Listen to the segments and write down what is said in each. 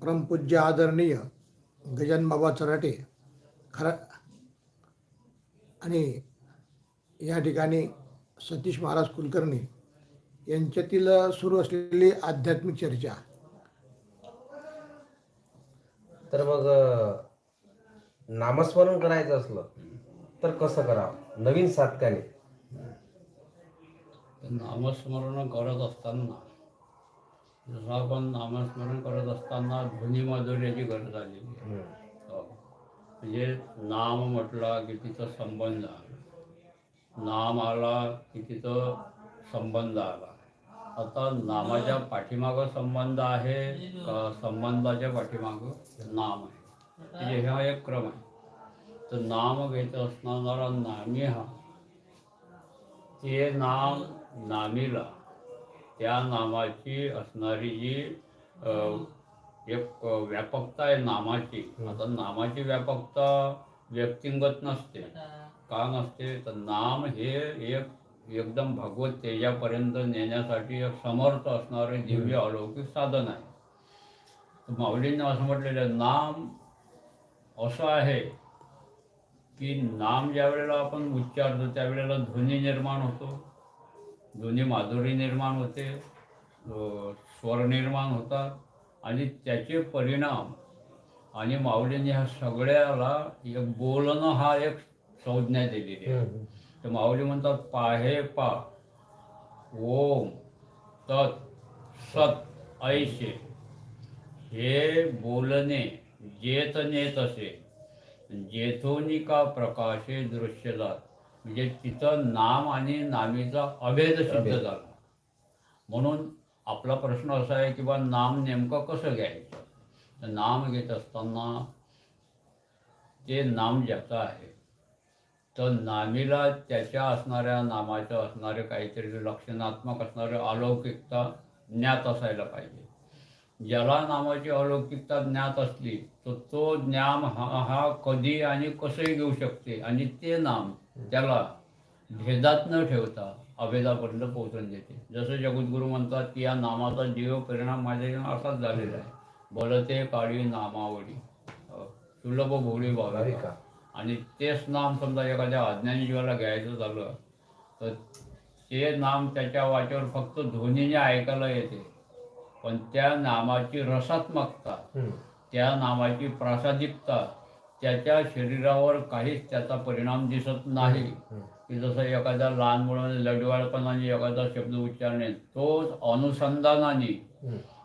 परमपूज्य आदरणीय गजानन बाबा चराटे खरा आणि या ठिकाणी सतीश महाराज कुलकर्णी यांच्यातील सुरू असलेली आध्यात्मिक चर्चा. तर मग नामस्मरण करायचं असलं तर कसं करावं? नवीन साधकाने नामस्मरण करत असताना जसं आपण नामस्मरण करत असताना ध्वनी माधुर्याची गरज आलेली आहे. हो. म्हणजे नाम म्हटला की तिचा संबंध आला. नाम आला की तिथं संबंध आला. आता नामाच्या पाठीमागं संबंध आहे का संबंधाच्या पाठीमागं नाम आहे? म्हणजे हा एक क्रम आहे. तर नाम घेत असणारा नामी हा ते नाम नामीला त्या नामाची असणारी जी एक व्यापकता आहे नामाची. आता नामाची व्यापकता व्यक्तिगत नसते का नसते? तर नाम हे एक एकदम भगवत तेजापर्यंत नेण्यासाठी एक समर्थ असणारे दिव्य अलौकिक साधन आहे. माऊलींनी असं म्हटलेलं नाम असं आहे की नाम ज्या वेळेला आपण उच्चारतो त्यावेळेला ध्वनी निर्माण होतो. ध्वनी माधुरी निर्माण होते स्वर निर्माण होतात आणि त्याचे परिणाम आणि माऊलींनी ह्या सगळ्याला एक बोलणं हा एक संज्ञा दिलेली आहे. तर माऊली म्हणतात पाहे पा ओम तत् सत ऐसे हे बोलणे जेत नेत असे जेथोनिका प्रकाशे दृश्यजात म्हणजे तिथं नाम आणि नामीचा अभेद सिद्ध. झाला. म्हणून आपला प्रश्न असा आहे की बा नाम नेमकं कसं घ्यायचं? तर नाम घेत असताना ते नाम ज्याचं आहे तर नामीला त्याच्या असणाऱ्या नामाचं असणारे काहीतरी लक्षणात्मक असणारे अलौकिकता ज्ञात असायला पाहिजे. ज्याला नामाची अलौकिकता ज्ञात असली तर तो ज्ञान हा हा कधी आणि कसंही घेऊ शकते? आणि ते नाम त्याला भेदात न ठेवता अभेदापर्यंत पोहोचून देते. जसं जगद्गुरू म्हणतात की या नामाचा जीव परिणाम माझ्या जीवनात असाच झालेला आहे. बोलते काळी नामावडी सुलभ भोळी भाविका. आणि तेच नाम समजा एखाद्या अज्ञानी जीवाला घ्यायचं झालं तर ते नाम त्याच्या वाचेवर फक्त ध्वनीने ऐकायला येते. पण त्या नामाची रसात्मकता. त्या नामाची प्रासादिकता त्याच्या शरीरावर काहीच त्याचा परिणाम दिसत नाही. की जसं एखाद्या लहान मुलाने लडवाळपणाने एखादा शब्द उच्चारणे तोच अनुसंधानाने.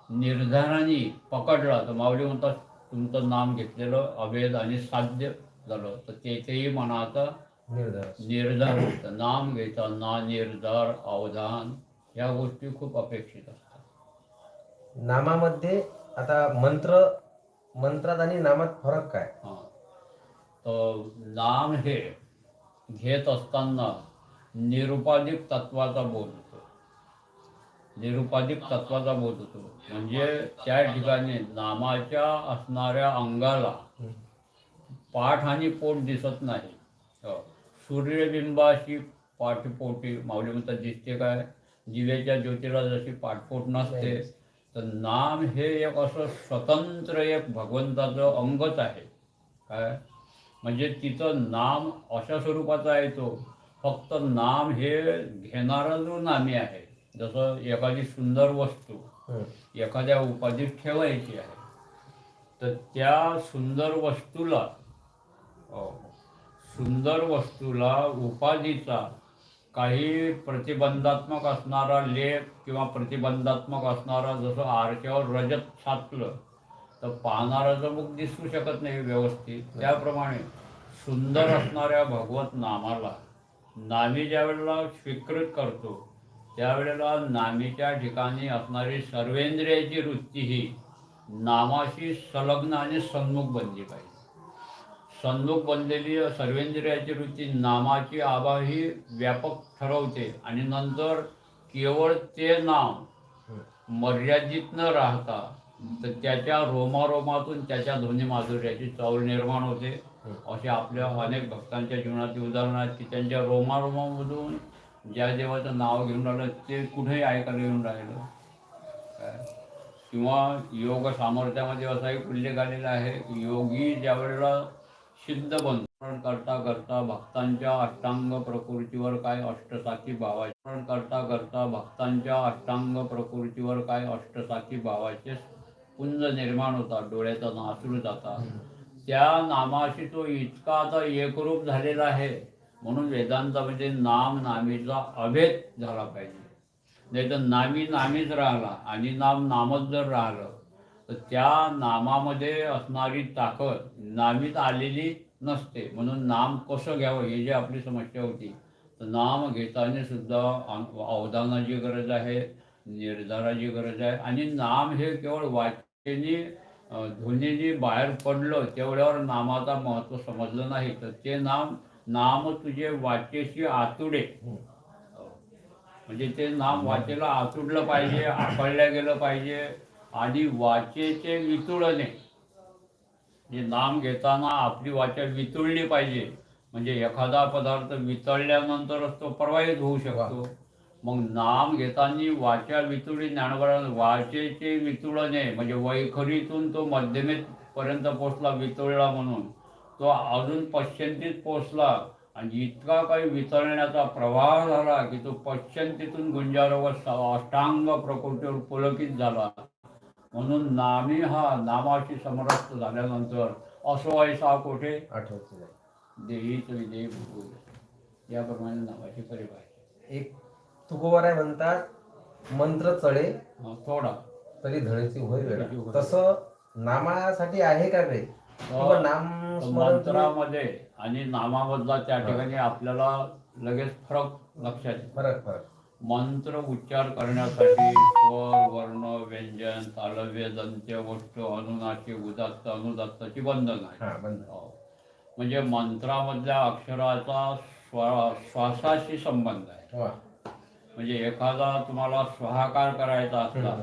निर्धाराने पकडला. तर माऊली म्हणतात तुमचं नाम घेतलेलं अभेद आणि साध्य झालं. तर तेथेही मनाचा निर्धार. निर्धार होतं. नाम घेताना निर्धार अवधान ह्या गोष्टी खूप अपेक्षित असतात. नामामध्ये आता मंत्र मंत्रात आणि नामात फरक काय? हां. तर नाम हे घेत असताना निरुपाधिक तत्वाचा बोध होतो. निरुपाधिक तत्वाचा बोध होतो. म्हणजे त्या ठिकाणी नामाच्या असणाऱ्या अंगाला पाठ आणि पोट दिसत नाही. हो. सूर्यबिंबाशी पाठपोटी माऊली म्हणतात दिसते काय? दिव्याच्या ज्योतीला जशी पाठपोट नसते तर नाम हे एक असं स्वतंत्र एक भगवंताचं अंगच आहे. काय? म्हणजे तिथं नाम अशा स्वरूपाचा आहे तो. फक्त नाम हे घेणारा जो नामी आहे. जसं एखादी सुंदर वस्तू. एखाद्या उपाधीत ठेवायची आहे. तर त्या सुंदर वस्तूला सुंदर वस्तूला उपाधीचा काही प्रतिबंधात्मक असणारा लेख किंवा प्रतिबंधात्मक असणारा जसं आरशावर रजत छातलं तर पाहणाराचं मुख दिसू शकत नाही व्यवस्थित. त्याप्रमाणे सुंदर असणाऱ्या भगवत नामाला नामी ज्या वेळेला स्वीकृत करतो त्यावेळेला नामीच्या ठिकाणी असणारी सर्वेंद्रियाची वृत्ती ही नामाशी संलग्न आणि सन्मुख बनली पाहिजे. सन्मुख बनलेली सर्वेंद्रियाची वृत्ती नामाची आभा ही व्यापक ठरवते आणि नंतर केवळ ते नाम मर्यादित न राहता तर त्याच्या रोमारोमातून त्याच्या ध्वनी माधुर्याची चव निर्माण होते. असे आपल्या अनेक भक्तांच्या जीवनाची उदाहरणं आहेत की त्यांच्या रोमारोमामधून ज्या देवाचं नाव घेऊन राहिलं ते कुठेही ऐकायला येऊन राहिलं. काय? किंवा योग सामर्थ्यामध्ये असा एक उल्लेख आलेला आहे. की योगी ज्यावेळेला सिद्ध बंधन करता करता भक्तांच्या अष्टांग प्रकृतीवर काय अष्टसाखी भावाचे करता करता भक्तांच्या अष्टांग प्रकृतीवर काय अष्टसाखी भावाचे पुंज निर्माण होतात डोळ्याचा नासूर जातात त्या नामाशी तो इतका आता एकरूप झालेला आहे म्हणून वेदांतामध्ये नाम नामीचा अभेद झाला पाहिजे. नाही तर नामी नामीच राहिला आणि नाम नामच जर राहिलं तर त्या नामामध्ये असणारी ताकद नामीत आलेली नसते. म्हणून नाम कसं घ्यावं हे जी आपली समस्या होती तर नाम घेताना सुद्धा अवधानाची गरज आहे निर्धाराची गरज आहे. आणि नाम हे केवळ वाक्याने अं, ध्वनीने बाहेर पडलं तेवढ्यावर नामाचा महत्त्व समजलं नाही. तर ते नाम नाम तुझे वाचेशी आतुडे. म्हणजे ते नाम वाचेला आतुडलं पाहिजे आकळलं गेलं पाहिजे आणि वाचेचे वितुळणे. जे नाम घेताना आपली वाचा वितुळली पाहिजे. म्हणजे एखादा पदार्थ वितळल्यानंतरच तो प्रवाहित होऊ शकतो. मग नाम घेताना वाचा वितुळी ज्ञानवरा वाचेचे वितुळणे. म्हणजे वैखरीतून तो मध्यमेत पर्यंत पोचला वितळला म्हणून. तो अजून पश्चिंतीत पोचला. आणि इतका काही वितळण्याचा प्रवाह झाला की तो पश्चिंतीतून गुंजारावर अष्टांग प्रकृतीवर पुलकित झाला. म्हणून नामी हा नामाशी समरस्त झाल्यानंतर असो ऐसा कोठे? आठवत देहीच विदेही भूगोल याप्रमाणे नावाची परिभाषा एक तुकोबाराय म्हणतात मंत्र चढे हा, थोडा तरी धडेची होय वेळा. तसं नामासाठी आहे का काही किंवा नाम मंत्रामध्ये आणि नामामधला त्या ठिकाणी आपल्याला लगेच फरक लक्षात येतो. फरक फरक. मंत्र उच्चार करण्यासाठी स्वर वर्ण व्यंजन तालव्य दंत्य वष्ट अनुनाची उदात्त अनुदात्ताची बंधन आहे हा बंद हो. म्हणजे मंत्रामधल्या अक्षराचा स्वा श्वासाशी संबंध आहे. वा. म्हणजे एखादा तुम्हाला स्वाहाकार करायचा असला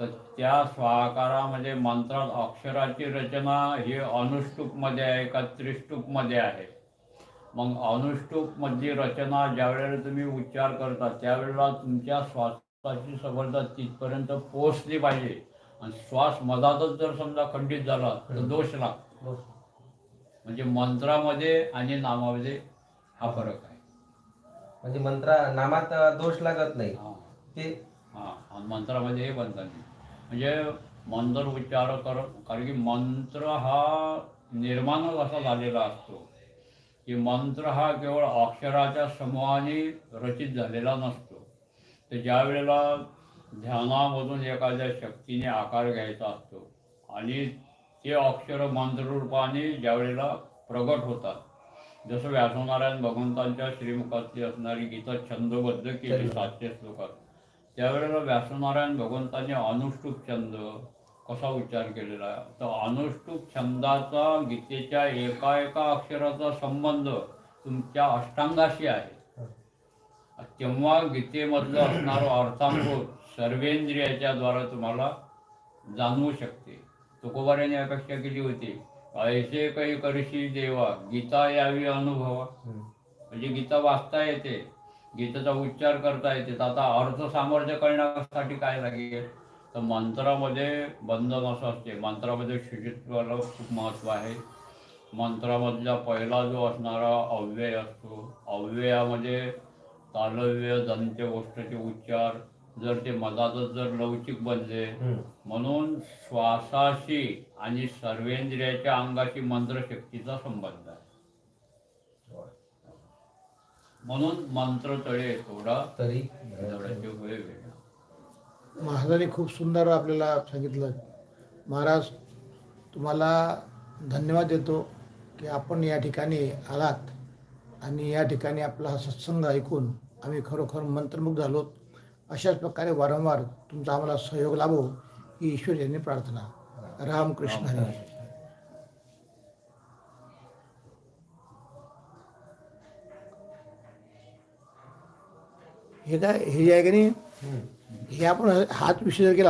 तर त्या स्वाहाकारामध्ये मंत्रात अक्षराची रचना ही अनुष्टुपमध्ये आहे का त्रिष्टुपमध्ये आहे? मग अनुष्टुप मधली रचना ज्यावेळेला तुम्ही उच्चार करता त्यावेळेला तुमच्या श्वासाची सबलता तिथपर्यंत पोहोचली पाहिजे. आणि श्वास मधातच जर समजा खंडित झाला तर दोष लागतो. म्हणजे मंत्रामध्ये आणि नामामध्ये हा फरक आहे. म्हणजे मंत्रा नामात दोष लागत नाही हा. ते हा आणि मंत्रामध्ये हे आहे. म्हणजे मंत्र उच्चार कर कारण की मंत्र हा निर्माणच असा झालेला असतो की मंत्र हा केवळ अक्षराच्या समूहाने रचित झालेला नसतो तर ज्या वेळेला ध्यानामधून एखाद्या शक्तीने आकार घ्यायचा असतो आणि ते अक्षर मंत्ररूपाने ज्या वेळेला प्रगट होतात जसं व्यासनारायण भगवंतांच्या श्रीमुखातली असणारी गीता छंदबद्ध केली सातशे श्लोकात. त्यावेळेला व्यासनारायण भगवंतांनी अनुष्टुप छंद कसा उच्चार केलेला? आहे तर अनुष्टुप छंदाचा गीतेच्या एका एका अक्षराचा संबंध तुमच्या अष्टांगाशी आहे. तेव्हा गीतेमधलं असणारं अर्थांभूत सर्वेंद्रियाच्या द्वारा तुम्हाला जाणवू शकते. तुकोबाऱ्याने अपेक्षा केली होती. ऐसे काही करशी देवा गीता यावी अनुभवा. म्हणजे गीता वाचता येते गीतेचा उच्चार करता येते. तर आता अर्थ सामर्थ्य करण्यासाठी काय लागेल? तर मंत्रामध्ये बंधन असं असते. मंत्रामध्ये शुचित्वाला खूप महत्त्व आहे. मंत्रामधला पहिला जो असणारा अव्यय असतो. अव्ययामध्ये तालव्य दंत्य गोष्टीचे उच्चार जर ते मधातच जर लवचिक बनले. म्हणून श्वासाशी आणि सर्वेंद्रियाच्या अंगाशी मंत्रशक्तीचा संबंध आहे. म्हणून मंत्र तळे थोडा तरी महाराजांनी खूप सुंदर आपल्याला सांगितलं. महाराज तुम्हाला धन्यवाद देतो की आपण या ठिकाणी आलात आणि या ठिकाणी आपला हा सत्संग ऐकून आम्ही खरोखर मंत्रमुग्ध झालो अशाच प्रकारे वारंवार तुमचा आम्हाला सहयोग लाभो ही ईश्वर यांनी प्रार्थना. रामकृष्ण हरी. हे काय हे जे आहे की नाही हे आपण हाच विषय जर केला.